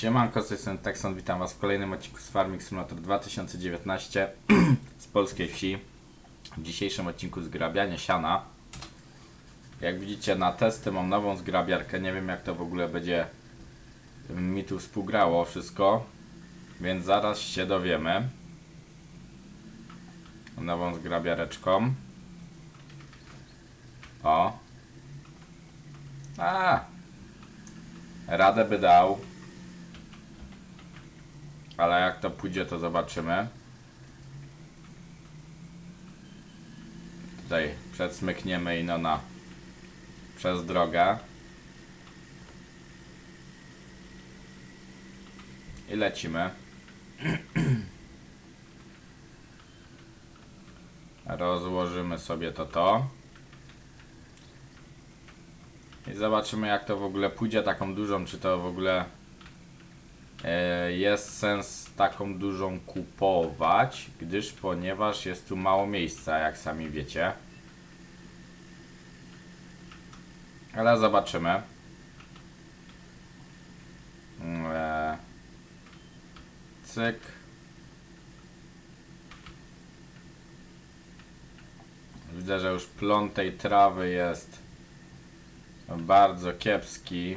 Siemanko, z strony Texon, witam Was w kolejnym odcinku z Farming Simulator 2019 z polskiej wsi. W dzisiejszym odcinku zgrabiania siana. Jak widzicie na testy mam nową zgrabiarkę, nie wiem jak to w ogóle będzie mi tu współgrało wszystko, więc zaraz się dowiemy. Nową zgrabiareczką. O. A. Radę by dał. Ale jak to pójdzie, to zobaczymy. Tutaj przedsmykniemy ino na przez drogę. I lecimy. Rozłożymy sobie to to. I zobaczymy jak to w ogóle pójdzie taką dużą, czy to w ogóle jest sens taką dużą kupować, gdyż ponieważ jest tu mało miejsca, jak sami wiecie. Ale zobaczymy. Mm, E, cyk. Widzę, że już plon tej trawy jest bardzo kiepski.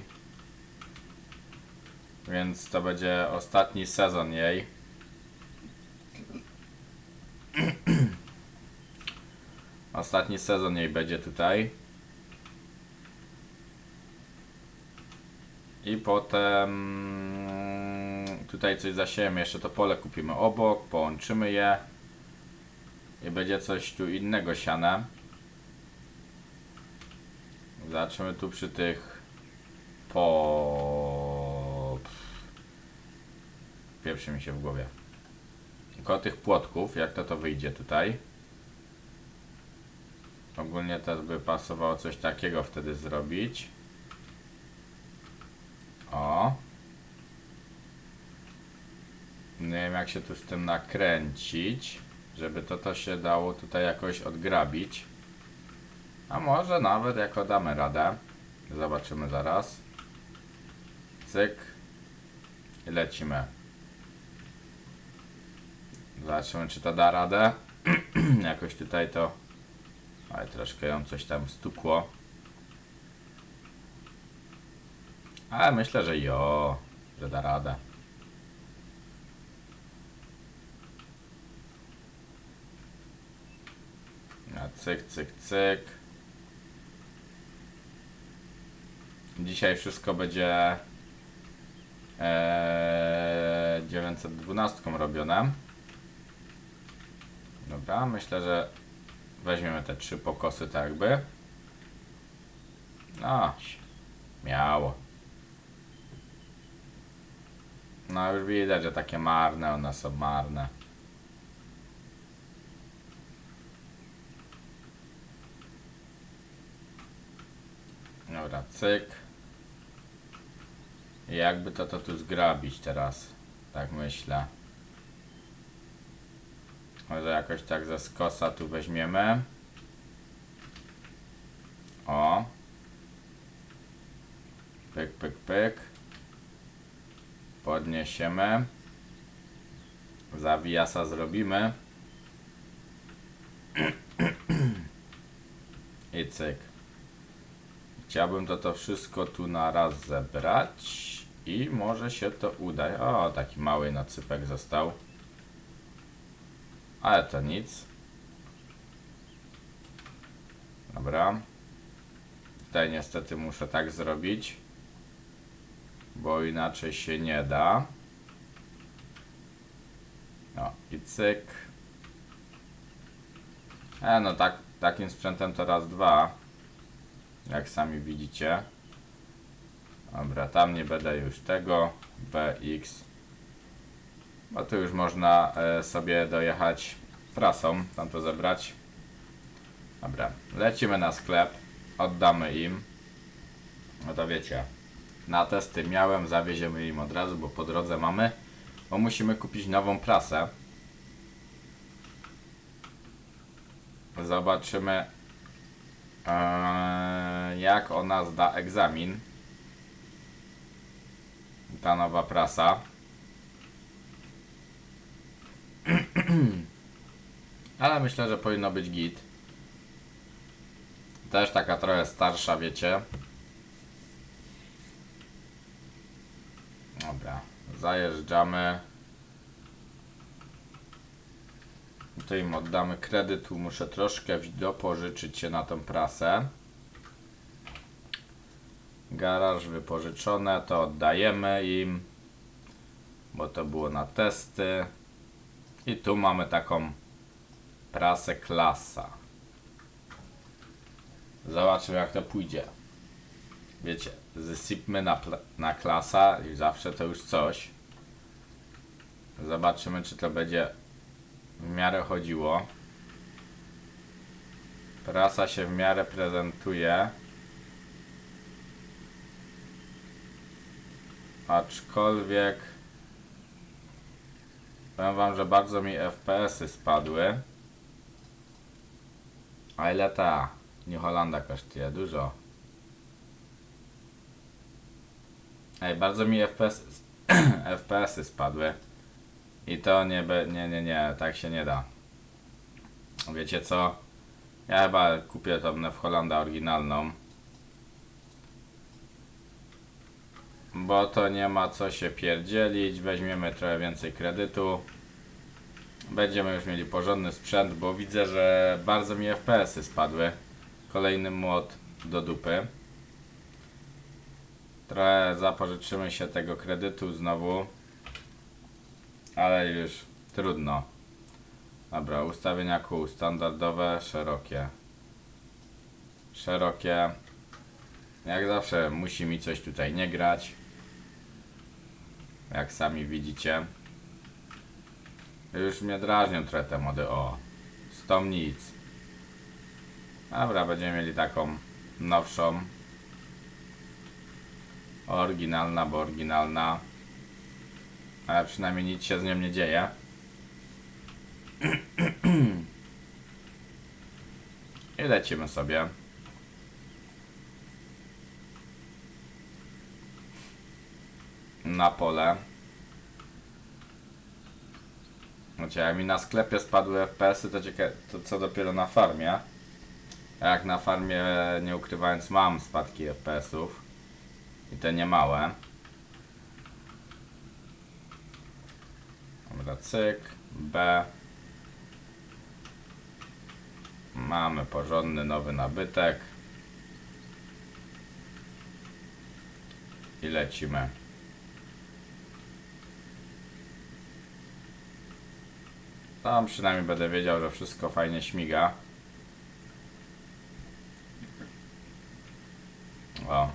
Więc to będzie ostatni sezon jej. Ostatni sezon jej będzie tutaj. I potem tutaj coś zasiejemy, jeszcze to pole kupimy obok, połączymy je i będzie coś tu innego siane. Zobaczymy tu przy tych po... Pierwszy mi się w głowie. Koło tych płotków, jak to to wyjdzie tutaj. Ogólnie też by pasowało coś takiego wtedy zrobić. O. Nie wiem jak się tu z tym nakręcić, żeby to to się dało tutaj jakoś odgrabić. A może nawet jako damy radę. Zobaczymy zaraz. Cyk. I lecimy. Zobaczymy czy to da radę. Jakoś tutaj to... Ale troszkę ją coś tam stukło. Ale myślę, że jo, że da radę. A cyk, cyk, cyk. Dzisiaj wszystko będzie e, 912 robione. Dobra, myślę, że weźmiemy te trzy pokosy tak jakby. No, miało. No już widać, że takie marne one są marne. Dobra, cyk. I jakby to, to tu zgrabić teraz? Tak myślę. Może jakoś tak ze skosa tu weźmiemy. O. Pyk, pyk, pyk. Podniesiemy. Zawijasa zrobimy. I cyk. Chciałbym to to wszystko tu na raz zebrać i może się to uda. O, taki mały nacypek został. Ale to nic. Dobra. Tutaj niestety muszę tak zrobić, bo inaczej się nie da. O, i cyk. E, no tak, takim sprzętem to raz, dwa. Jak sami widzicie. Dobra, tam nie będę już tego. BX. Bo tu już można e, sobie dojechać prasą, tam to zebrać. Dobra, lecimy na sklep. Oddamy im. No to wiecie, na testy miałem, zawieziemy im od razu, bo po drodze mamy. Bo musimy kupić nową prasę. Zobaczymy Eee, jak ona zda egzamin. ta nowa prasa. Ale myślę, że powinno być git. Też taka trochę starsza, wiecie. Dobra, zajeżdżamy. Tutaj im oddamy kredyt, tu muszę troszkę dopożyczyć się na tą prasę. Garaż wypożyczone, to oddajemy im, bo to było na testy. I tu mamy taką prasę klasa. Zobaczymy jak to pójdzie. Wiecie, zesypmy na, na klasa i zawsze to już coś. Zobaczymy czy to będzie w miarę chodziło. Prasa się w miarę prezentuje. Aczkolwiek powiem wam, że bardzo mi FPS-y spadły. A ile ta New Hollanda kosztuje? Dużo. Ej, bardzo mi FPS, FPS-y spadły. I to nie, nie, nie, nie, tak się nie da. Wiecie co? Ja chyba kupię tą w Hollanda oryginalną. Bo to nie ma co się pierdzielić. Weźmiemy trochę więcej kredytu. Będziemy już mieli porządny sprzęt, bo widzę, że bardzo mi FPS-y spadły. Kolejny młot do dupy. Trochę zapożyczymy się tego kredytu znowu. Ale już trudno. Dobra, ustawienia kół standardowe, szerokie. Szerokie. Jak zawsze musi mi coś tutaj nie grać. Jak sami widzicie. Już mnie drażnią trochę te mody. O, z nic. Dobra, będziemy mieli taką nowszą. Oryginalna, bo oryginalna. Ale przynajmniej nic się z nią nie dzieje. I lecimy sobie. Na pole. Znaczy, jak mi na sklepie spadły FPS-y, to, to co dopiero na farmie. A jak na farmie, nie ukrywając, mam spadki FPS-ów. I te nie małe. Dobra, cyk, B. Mamy porządny nowy nabytek. I lecimy. Tam przynajmniej będę wiedział, że wszystko fajnie śmiga. O.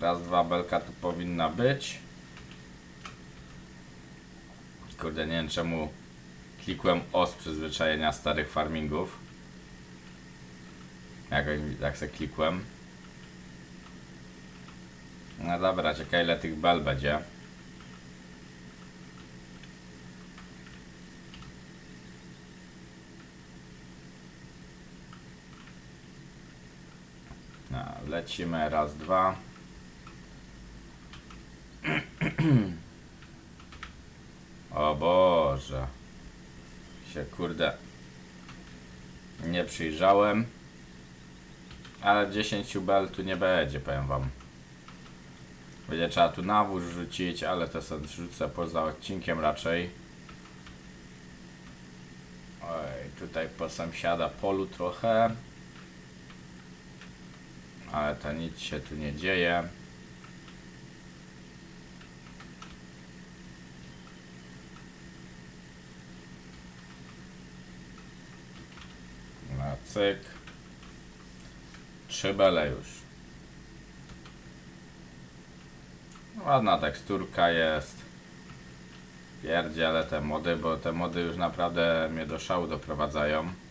Raz, dwa belka tu powinna być. Kurde, nie wiem czemu klikłem O z przyzwyczajenia starych farmingów. Jak, jak se klikłem. No dobra, ciekawe ile tych bel będzie. No, lecimy raz, dwa. O Boże. Się kurde nie przyjrzałem. Ale 10 bel tu nie będzie, powiem wam. Będzie trzeba tu nawóz rzucić, ale to sobie rzucę poza odcinkiem raczej. Oj, tutaj po sąsiada polu trochę. Ale to nic się tu nie dzieje. Na cyk. Trzy bele już. Ładna teksturka jest. Pierdziele te mody, bo te mody już naprawdę mnie do szału doprowadzają.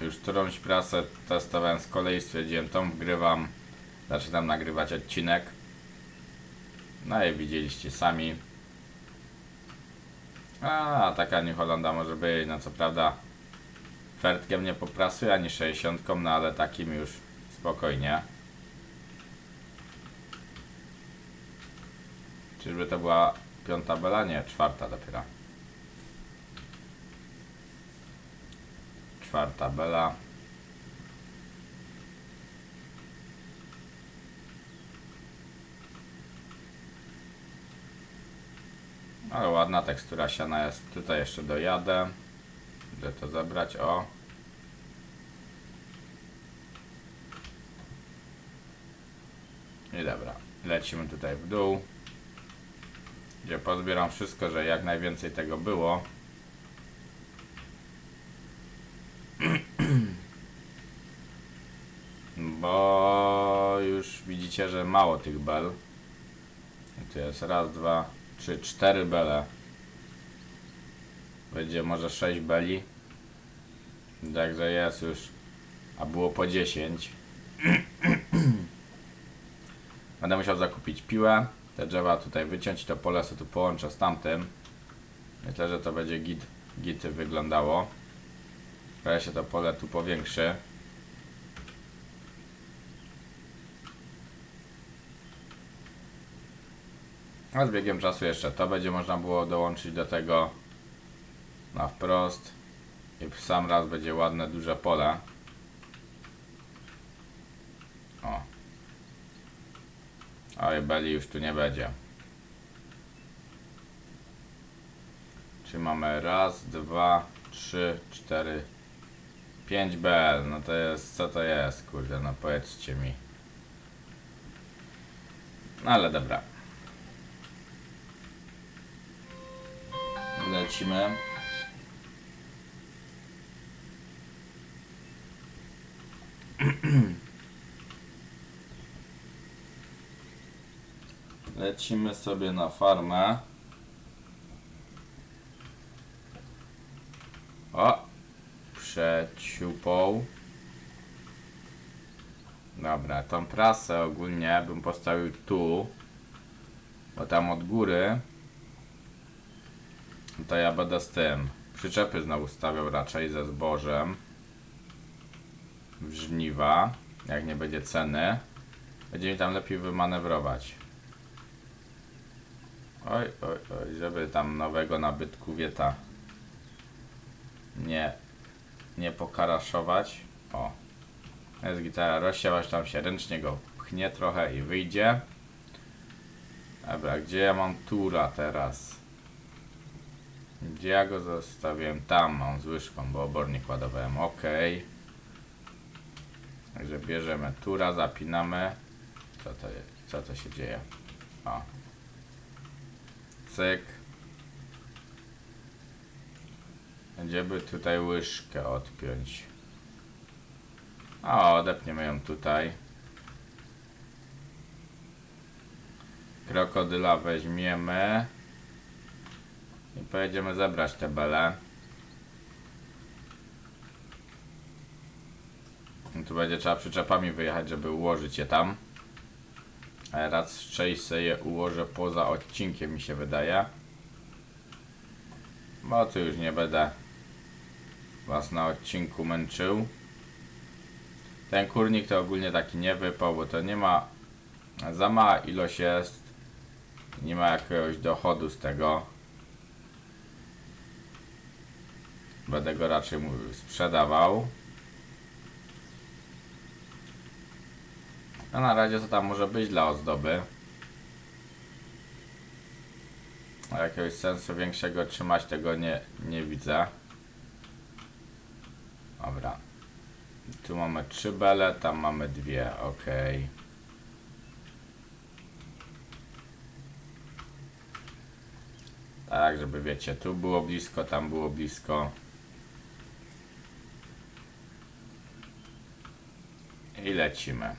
Już którąś prasę testowałem z kolei, stwierdziłem tą wgrywam. Zaczynam nagrywać odcinek. No i widzieliście sami. A, taka New Hollanda może być, no co prawda Fertkiem nie poprasuje ani 60, no ale takim już spokojnie. Czyżby to była piąta bela? Nie, czwarta dopiero. Czwarta bela. Ale ładna tekstura siana jest. Tutaj jeszcze dojadę. Idę to zebrać. O. I dobra. Lecimy tutaj w dół. Gdzie pozbieram wszystko, że jak najwięcej tego było. Bo już widzicie, że mało tych bel. I tu jest raz, dwa, trzy, cztery bele. Będzie może sześć beli. Także jest już. A było po 10. Będę musiał zakupić piłę. Te drzewa tutaj wyciąć, to pole sobie tu połączę z tamtym. Myślę, że to będzie git, git wyglądało. Trochę się to pole tu powiększy. A z biegiem czasu jeszcze to będzie można było dołączyć do tego na wprost. I w sam raz będzie ładne, duże pole. O. Oj, beli już tu nie będzie. Czy mamy raz, dwa, trzy, cztery, pięć BL? No to jest, co to jest, kurde, no powiedzcie mi. No ale dobra. Lecimy. Lecimy sobie na farmę. O! Przeciupą. Dobra, tą prasę ogólnie bym postawił tu. Bo tam od góry to ja będę z tym. Przyczepy znowu stawiał raczej ze zbożem. W żniwa. Jak nie będzie ceny. Będzie mi tam lepiej wymanewrować. Oj, oj, oj, żeby tam nowego nabytku wieta nie, nie pokaraszować. O, jest gitara, rozsiałaś tam się ręcznie go pchnie trochę i wyjdzie. Dobra, gdzie ja mam tura teraz? Gdzie ja go zostawiłem? Tam mam z łyżką, bo obornik ładowałem. Ok. Także bierzemy tura, zapinamy. Co to jest? Co to się dzieje? O. Cyk. Będziemy tutaj łyżkę odpiąć. O, odepniemy ją tutaj. Krokodyla weźmiemy. I pojedziemy zebrać te bele. I tu będzie trzeba przyczepami wyjechać, żeby ułożyć je tam. Raz sobie je ułożę poza odcinkiem, mi się wydaje. Bo tu już nie będę was na odcinku męczył. Ten kurnik to ogólnie taki nie wypał, bo to nie ma za mała ilość jest. Nie ma jakiegoś dochodu z tego. Będę go raczej mu sprzedawał. A na razie co tam może być dla ozdoby. A jakiegoś sensu większego trzymać tego nie, nie widzę. Dobra. Tu mamy trzy bele, tam mamy dwie, ok. Tak, żeby wiecie, tu było blisko, tam było blisko. I lecimy.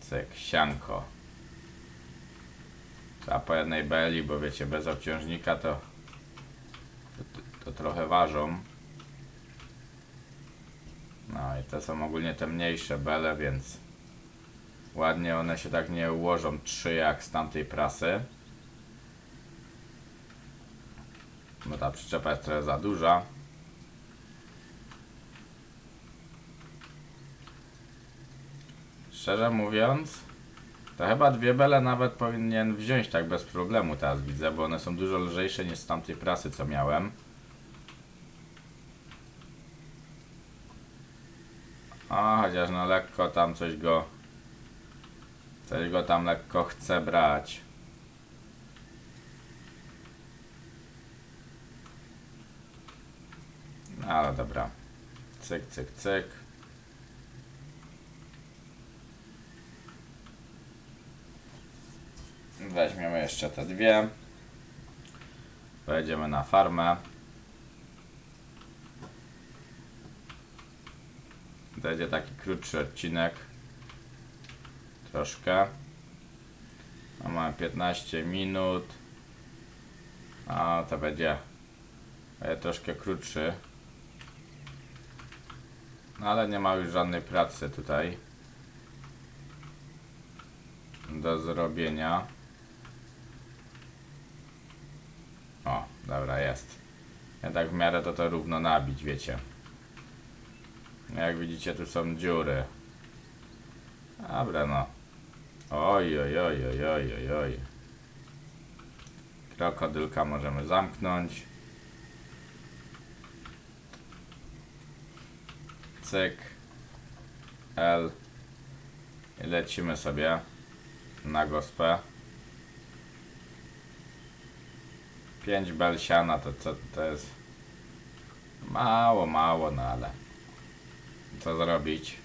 Cyk, sianko. Trzeba po jednej beli, bo wiecie, bez obciążnika to, to, to trochę ważą. No i te są ogólnie te mniejsze bele, więc ładnie one się tak nie ułożą trzy jak z tamtej prasy. Bo ta przyczepa jest trochę za duża. Szczerze mówiąc, to chyba dwie bele nawet powinien wziąć tak bez problemu teraz widzę, bo one są dużo lżejsze niż z tamtej prasy co miałem. A, chociaż no lekko tam coś go... Coś go tam lekko chce brać. No ale dobra. Cyk, cyk, cyk. Weźmiemy jeszcze te dwie. Pojedziemy na farmę. Będzie taki krótszy odcinek. Troszkę. A mamy 15 minut. A to będzie troszkę krótszy. No ale nie ma już żadnej pracy tutaj do zrobienia. O, dobra, jest. Ja tak w miarę to to równo nabić, wiecie. Jak widzicie, tu są dziury. Dobra, no. Oj, oj, oj, oj, oj, oj, oj. Krokodylka możemy zamknąć. Cyk. L. I lecimy sobie na gospę. 5 bel siana to co to jest mało, mało, no ale co zrobić?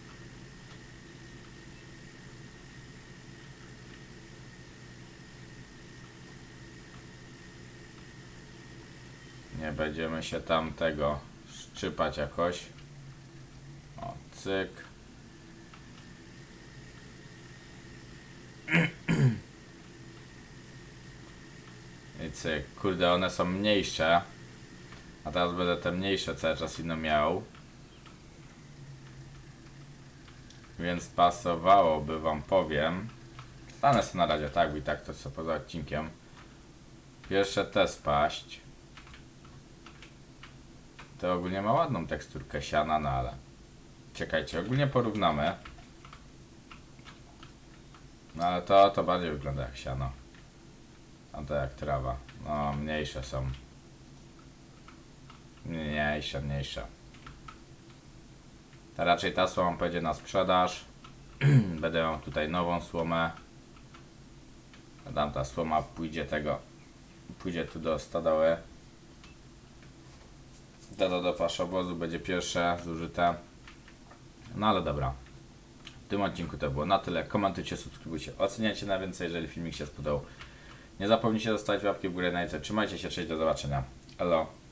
Nie będziemy się tam tego szczypać jakoś. O, cyk. I Kurde, one są mniejsze. A teraz będę te mniejsze cały czas ino miał. Więc pasowałoby wam powiem. Stanę sobie na razie tak i tak to co poza odcinkiem. Pierwsze te spaść. To ogólnie ma ładną teksturkę siana, no ale. Czekajcie, ogólnie porównamy. No ale to, to bardziej wygląda jak siano. A to jak trawa. No, mniejsze są. Mniejsze, mniejsze. To raczej ta słoma pójdzie na sprzedaż. Będę miał tutaj nową słomę. Tamta słoma pójdzie tego. Pójdzie tu do stodoły. To do, do paszowozu będzie pierwsze zużyte. No ale dobra. W tym odcinku to było na tyle. Komentujcie, subskrybujcie, oceniajcie na więcej, jeżeli filmik się spodobał. Nie zapomnijcie zostawić łapki w górę na jajce. Trzymajcie się, cześć, do zobaczenia. Hello.